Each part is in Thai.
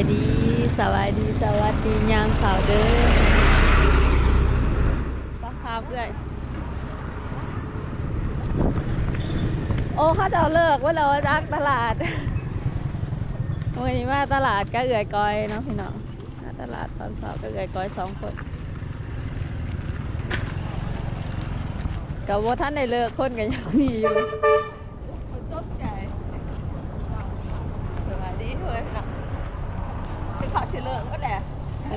ายดีสบายดีสวัสดียามข่าวเด้อป้าคาเพื่อนโอ้ข้าจะเลิกว่าเรารักตลาดวันนี้มาตลาดก็เอื่อยกอยเนาะพี่น้องมาตลาดตอนเช้าก็เอื่อยกอยสองคนกับว่าท่านได้เลิกคนกันยังมีอยู่ตกใจสวัสดีเพื่อนค่ะ คือเขาเฉลิมก็แหละ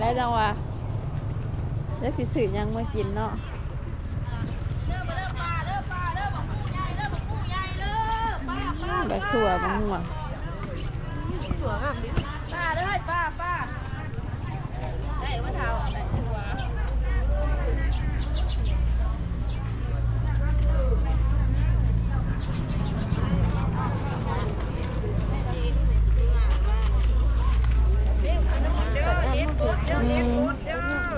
แล้วจังวะแล้วสิสื่อยังมากินเนาะแบบถั่วมะม่วงถั่วงามดิป้าเด้อป้าป้าได้ว่าเท้าได้ถั่ว อืม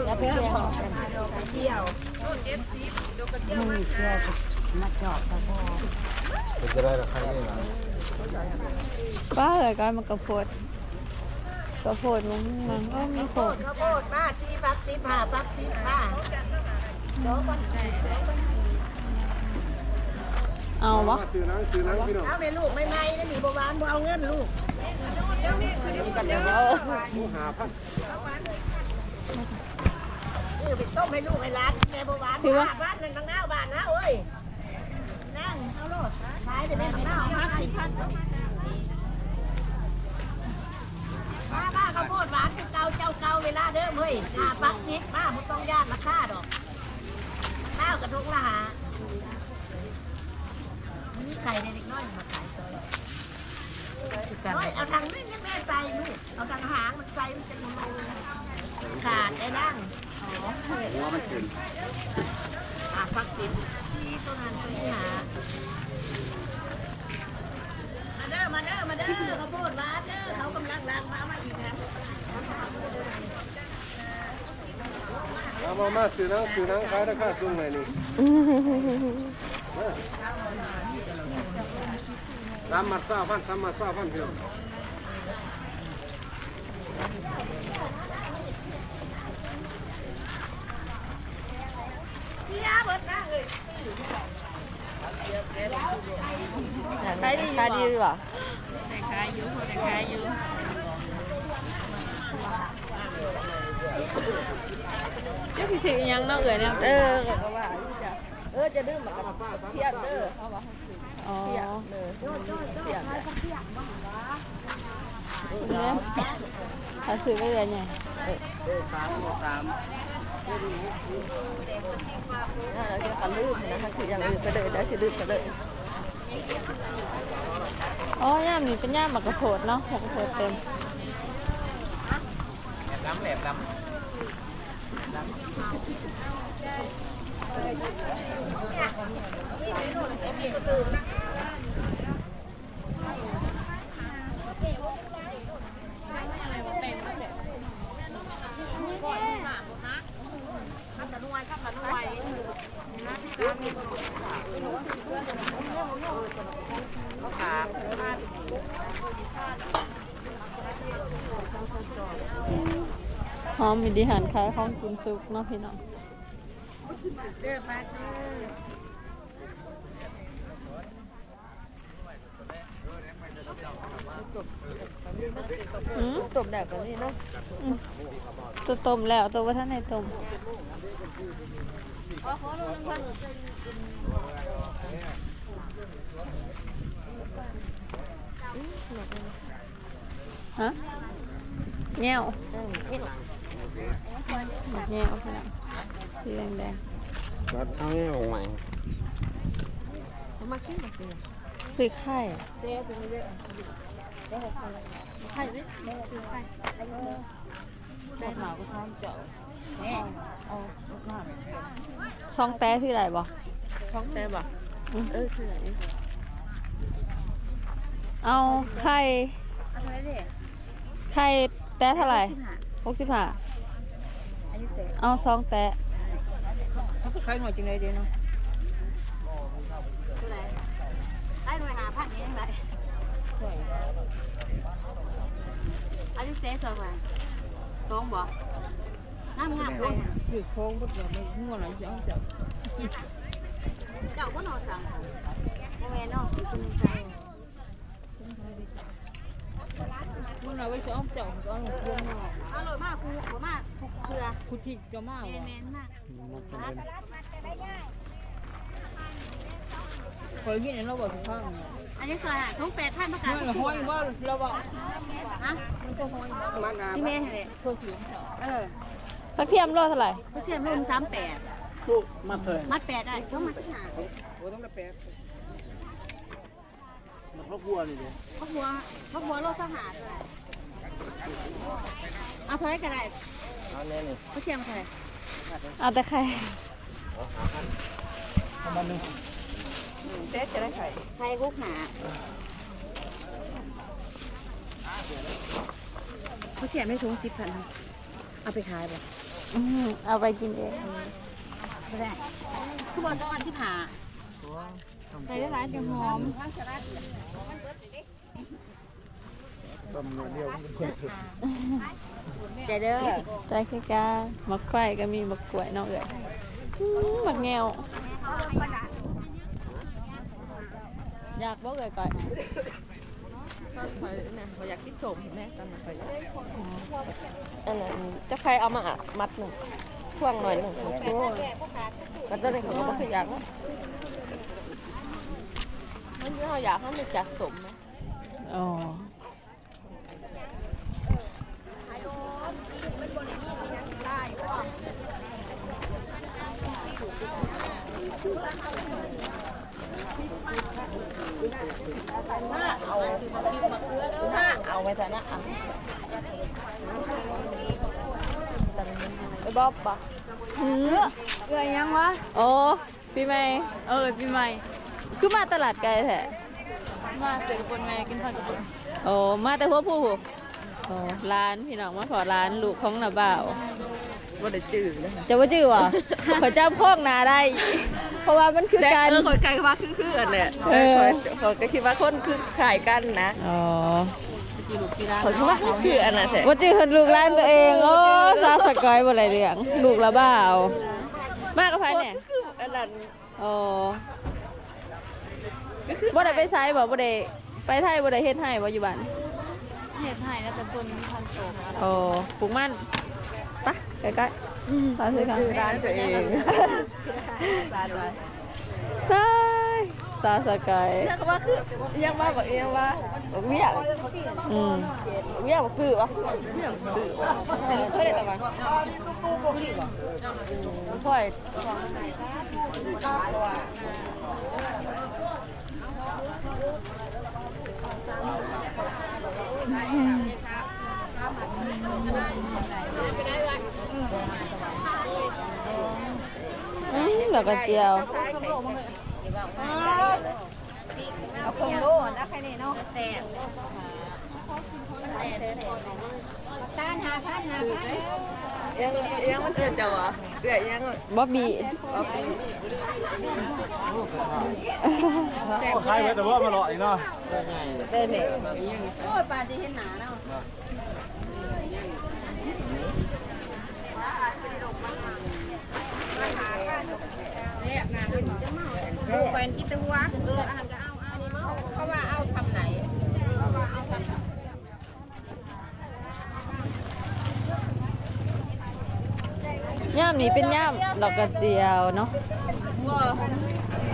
แล้วไปเที่ยว เป็นจะได้ราคาได้ไหม ป้าเอ๋ยก้อยมันกระโพดกระโพดมะม่วงก็มีโพดข้าวโพดมาชีฟักสิบห้าฟักสิบห้าเอาวะซื้อนังซื้อนังพี่น้องเอาไปลูกไม่ไม่ได้มีบหวานบ่เอาเงินลูกกันเดี๋ยวเอาหมูหาพันนี่ไปต้มให้ลูกให้ร้านแม่บหวานบ้านบ้านหนึ่งทางหน้าบ้านนะเอ้ยนั่งเอาโลดขายแต่แม่ทางหน้าเอาสี่พัน ป้าป้าข้าวโพดหวานคือเก่าเจ้าเก่าเวลาเดิมเฮ้ยห้าฟักสิบป้าไม่ต้องย่านราคาดอกข้าวกระทงละหามีไข่ในเด็กน้อยมาขายซอยน้อยเอาทางนี้ยังแม่ใจลูกเอาทางหางมันใจมันจะรูขาดได้นั่งหัวมันขึ้นอะฟักสิบชีตัวนั้นตัวนี้หามาเด้อมาเด้อมาเด้อข้าวโพดหวานเด้อ เขากำลังล้างมามาอีกนะเอามามาซื้อนังซื้อนังขายราคาสูงเลยนี่สามมัดเศร้าพันสามมัดเศร้าพันพี่น้องเชียเบิดนะเลยขายดีขายดีหรือเปล่าขายอยู่คนขายอยู่ เจ้าสิสื่อยังเนาะเอ๋ยเนี่ยเออก็ว่าจะเออจะดื้อเหมือนกันเทียบเด้อเขาบอกอ๋อเนี่ยถ้าซื้อไม่เลยเนี่ยสามสามเราจะกันลืมนะถ้าคืออย่างอื่นไปเลยแล้วจะลืมไปเลยอ๋อย่ามนี่เป็นย่ามหมักกระโพดเนาะหมักกระโพดเต็มแหลมล้ำแหลมล้ข้าวตะนวยข้าวตะนวยขา หอมมีดีหันคล้ายของกินซุกเนาะพี่น้อง เด้อมาเด้ออืมต้มแบบนี้เนาะตัวต้มแล้วตัวว่าท่านในต้มฮะเงี้ยวเงี้ยวแดงแดงำรัดเอาแง่ของใหม่มาขึ้นมาขึ้นๆสีไข่เจ๊ตัวนี้เด้อไข่ไหมซื้อไข่ได้หมาก็ทำเจ้าแม่เอาช่องแต้ที่ไหนบ่ท้องแต่บ่เออคือไหนเอาไข่อะไรเด้ไข่แต้เท่าไหร่หกสิบห้าอายุเจ๊เอาซองแต้ไข่หน่อยจังเลยเด้เนาะคือไหนไข่หน่อยหาพันนี้ยังไงอันนี้เจ๊สวยตรงบ่งามงามเลยถือโค้งพุทธเราไม่ง่วงหลังจะเอาจับเจ้าก็นอนสั่งโมเมนเนาะคือคุณใจ ง่วงเราก็จะเอาจับก็เอาเพื่อนมาอร่อยมากครูขอมากทุกเครือคุชิจะมากเมวะนเมนมากคอยกินเนี่ยเราบอกทุกข้างเนี่ยอันนี้เคยอะทุกแปดท่านประกาศมื่อเราห้อยว่าเราบอกฮะมันจะห้อยที่เมนเลยคนสูงเออพักเทียมรอดเท่าไหร่เขาเทียมรุ่นสามแปดลูกมาเถอะมัดแปดได้ต้องมัดที่หาโอ้ต้องได้แปดมันพวกวัวนี่เด้พวกหัวพวกหัวโลกสหารเลย เอาเท่าไหรก็ได้เอาแน่นี่เขาเทียมเท่าไหรเอาแต่ไข่ประมาณนึงเจ๊จะได้ไข่ไข่คุกหนาเขาเทียมไม่ถุงสิบพันเอาไปขายป่ะอืมเอาไปกินเองไม่ได้ทุกวันต้องอันสิบห้าใส่ได้หลายจะหอม ใจเด้อใจคือการมักไฟก็มีมักกล้วยเน้องเอ๋ยอื้อมักแงวอยากบอกเอ๋ยก่อนตอนคอยเนี่ยเขาอยากกินโสมแม่ตอนนั้นคอยอันนั้นจะใครเอามาอะมัดหนึ่งพ่วงหน่อยหนึ่งโอ้ยมันตอนนี้เขาก็คืออยากนะมันไม่เขาอยากให้มันจากสมนะอ๋อ เอามะเขือถ้าเอาไว้แต่นะอะไปบอกปะหือเกิดยังวะโอ้ปีใหม่ เออปีใหม่ คือมาตลาดไกลแท้มาเสร็จคนแม่กินข้าวกับโอ้มาแต่หัวผู้โอ้ร้านพี่น้องมาขอร้านลูกของนาบ่าวว่าได้จืดเลยจะว่าจื้อวะขอเจำโคกนาได้ เพราะว่ามันคือแต่การ เออคอยไกลว่าคือคืออันเนี่ยเออคอยคอยก็คิดว่าคนคือขายกันนะอ๋อคอยคิดว่าคืออันนั้นแหละว่าจื้อเห็นลูกร้านตัวเอง โอ้ซาสกอยบ่ไรเรื่องลูกละบ่าวมากกับไผเนี่ยคืออันนั้นอ๋อบ่ได้ไปไซบ่บ่ได้ไปไทยบ่ได้เฮ็ดให้บ่อยู่บ้านเห็ดไทยแล้วแต่คนมีพันโสมโอ้ปลูกมัน ปะใกล้ๆร้านซื้อของคือร้านตัวเองร้านไว้ใช่ซาสกายเรียกว่าคือยังว่าบอกเองว่าบอกเวียอืมเวียบอกคือวะเวียบอกคือวะเคยได้แต่ว่าค่อยอืม ดอกกระเจียวเอาคงโลนะใครเนี่ยเนาะแซ่บต้านหาพันหาพันยังยังมันเกิดจะวะเกิดยังบ๊อบบี้ป๊อปปี้ขายไว้แต่ว่ามาหล่ออีกเนาะเต้นเนี่ยโอ้ยปลาจะเห็นหนาเนาะ แฟนกินแต่หัวเอออาหารก็เอาเอานี่มั้งเพราะว่าเอาทำไหนเพราะว่าเอาทำย่ามนี้เป็นย่ามดอกกระเจียวเนาะว่า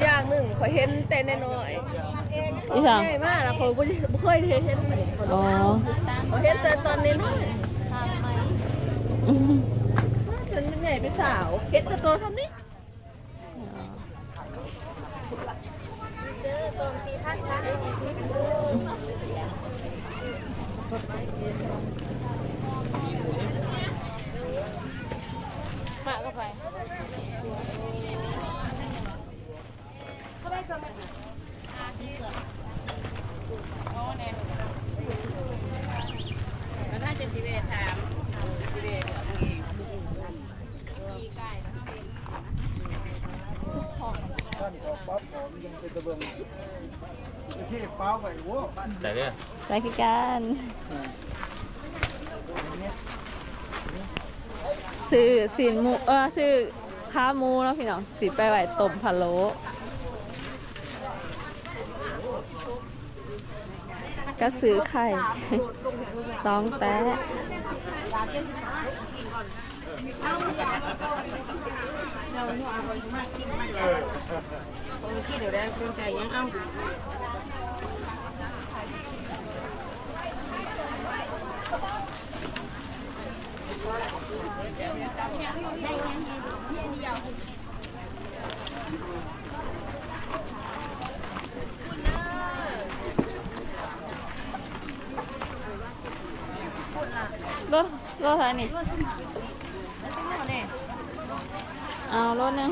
อย่างหนึ่งขอเห็นแต่น้อยอีสังใหญ่มากแล้วผมก็ไม่เคยเห็นเห็นเลยอ๋อขอเห็นแต่ตอนนี้น้อยอืมฉันเป็นใหญ่เป็นสาวเห็นแต่ตัวทำ นี่มาก็ไปมันน่าจะจีเวทามจีเวทเองท่านก็ปั๊บยังเป็นตะเบิงที่ป้าไปโว้ไปคือกัน ซื้อสินหมูเออซื้อข้าหมูแล้วพี่น้องสิไปไหวต้มพะโล้ก็ซื้อไข่สองแป๊ะเดี๋ยวได้ซื้อใจยังเอา รถรถอะไรนี่ เอารถหนึง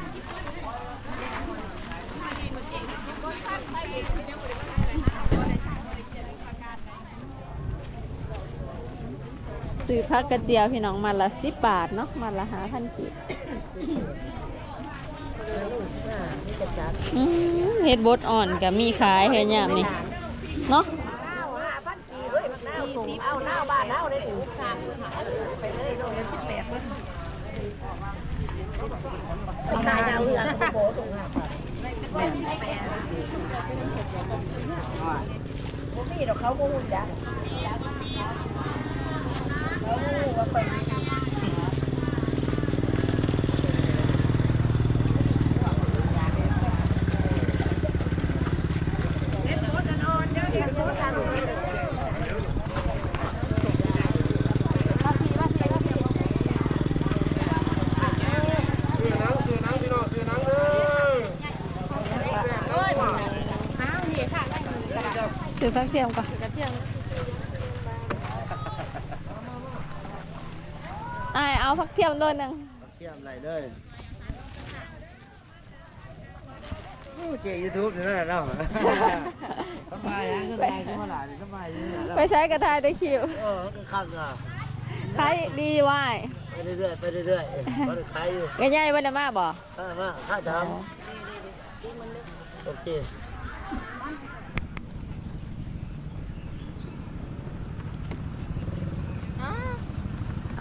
ซื้อผักกระเจียวพี่น้องมาละสิบบาทเนาะมาละหาพันกีบอืมเฮ็ดบดอ่อนกับมีขายเฮ็ดยามนี่เนาะเน่าห้าพันปีเฮ้ยมันเน่าส่งเอาเน่าบ้านเน่าได้ถึงสามไปเลยโรงเรียนสิบแปดคนเอานายดาวเรืองโบตรงนั้น แม่สิบแปดผมมีดอกเขาโมหุ่นจ้ะซื้อหนังซื้อหนังพี่น้องซื้อหนังเลย ซื้อผัก เทียมก่อนกระเทียมอ้ายเอาผักเทียมด้วยหนึงเทียมอะไรเลยโอ้เจยูทูบนี่นั่นแหละเนาะสบายนะสบายขึ้นมาหลายสบายอยู่นะไปใช้กระทายตะคริว เออก็ขับนะขายดีว่ายไปเรื่อยๆไปเรื่อยๆมันขายอยู่ง่ายๆวันนี้มาบ่ข้ามาข้าทำโอเค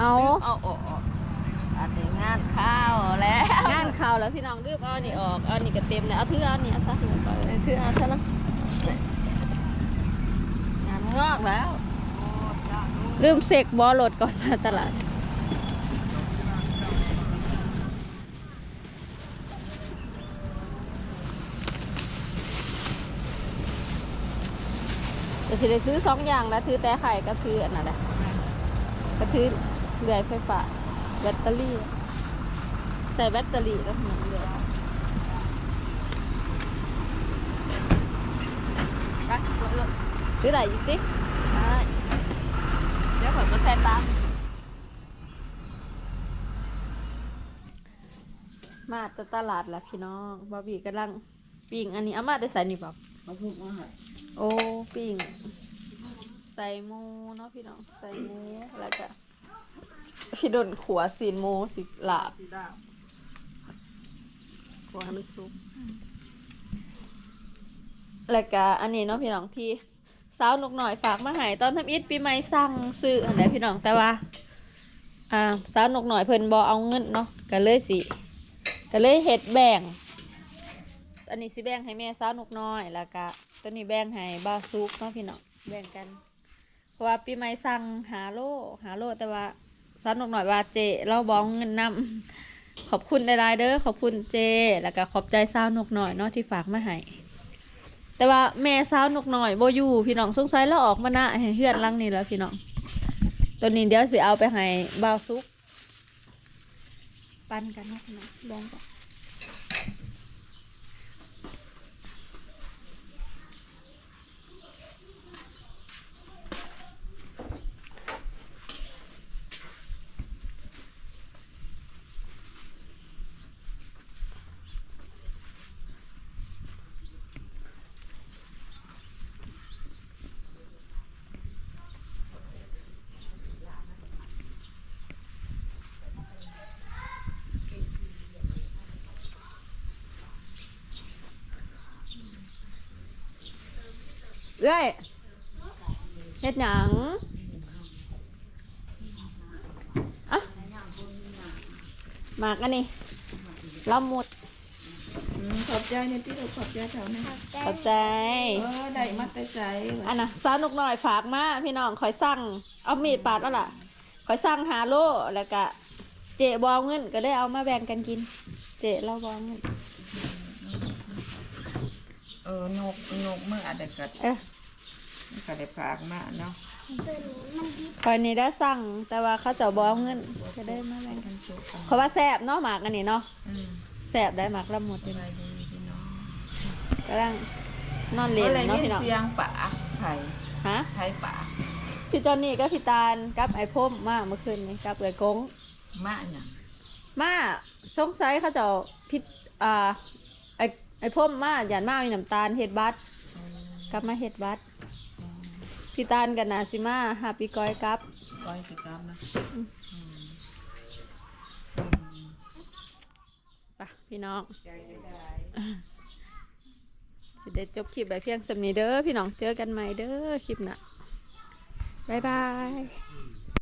เอาเอาออกอันนี้งานข้าวแล้วงานข่าวแล้วพี่น้องรีบเอาอันนี่ออกเอาอันนี่ก็เต็มเลยเอาถือเอาอันนี่เอาซะถือไปเลยคือเอาซะเนาะงานงอกแล้วลืมเสกบอรถก่อนมาตลาดจะสิได้ซื้อสองอย่างแล้วถือแต่ไข่ก็ถืออันนั้นแหละก็ถือ เลื่อยไฟฟ้าแบตเตอรี่ ใส่แบตเตอรี่แล้วเหมือนเลื่อยไปรถซื้อไหนอีกสิได้เดี๋ยวผมมาแทนตามมาแตตลาดแล้วพี่น้องบอบบี้กำลังปิ้งอันนี้เอามาได้ใส่นี่บอกมาพูดมาให้โอ้ปิ้งใส่หมูเนาะพี่น้องใส่หมูแล้วก็ พี่ดนขัวสีนหมูสิลาบขัวให้มันสุกแล้วก็อันนี้เนาะพี่น้องที่สาวนกหน่อยฝากมาให้ตอนทำอิฐปีใหม่สั่งซื้ออันไหนพี่น้องแต่ว่า อ่าสาวนกหน่อยเพิ่นบอเอาเงินเนาะก็เลยสิก็เลยเฮ็ดแบ่ง อันนี้สิแบ่งให้แม่สาวนกน้อยแล้วก็ตัวนี้แบ่งให้บ้าวซุกเนาะพี่น้องแบ่งกัน เพราะว่าปีใหม่สั่งหาโลหาโลแต่ว่า สาวนกน้อยว่าเจเราบองเงินนำขอบคุณในรายๆเด้อขอบคุณเจ แล้วก็ขอบใจสาวนกหน่อยเนาะที่ฝากมาให้แต่ว่าแม่สาวนกหน่อยโบอยู่พี่น้องสงสัยเราออกมาหน้าเฮือนลังนี่แล้วพี่น้องตัวนี้เดี๋ยวสิเอาไปให้บ้าวซุก ปันกันเนาะพี่น้องแบงกัน เอ้ยเฮ็ดหยังอะหมากอันนี้ละมุดขอบใจในที่เราขอบใจแถวนี้ขอบใจเออได้มาแต่ใจอันน่ะสาวนกหน่อยฝากมาพี่น้องคอยสั่งเอามีดปาดแล้วล่ะคอยสั่งหาโลแล้วก็เจบอเงินก็ได้เอามาแบ่งกันกิน เจเราบอเงินเออนกนกเมื่ออาจจะกัดเอ้ยก็ได้ฝากมาเนาะคอยนี้ได้สั่งแต่ว่าเขาจะบอเงินก็ได้มาแบ่งกันมันสุกกันเพราะว่าแซ่บเนาะหมากอันนี้เนาะอืมแซ่บได้หมากละมุดสบายดีพี่น้องกำลังนอนเล่นอะไรเนาะยินพี่น้องเสียงป่าไผ่ฮะไผ่ป่าพี่จอนนี่ก็พี่ตาลกับไอ้พ่มมาเมื่อคืนนี้กับเอ๋ยกงมาอย่างมาสงสัยเขาเจะพิษอ่า ไอ้ไอ้พ่มมาหยานมามีน้ำตาลเฮ็ดบัตรกลับมาเฮ็ดบัตรพี่ตาลกับนาซิมาหาปีกอยกลับก้อยสิกรรมนะไปพี่น้องสิได้จบคลิปแบบเพียงสำนี้เด้อพี่น้องเจอกันใหม่เด้อคลิปหน้าบ๊ายบาย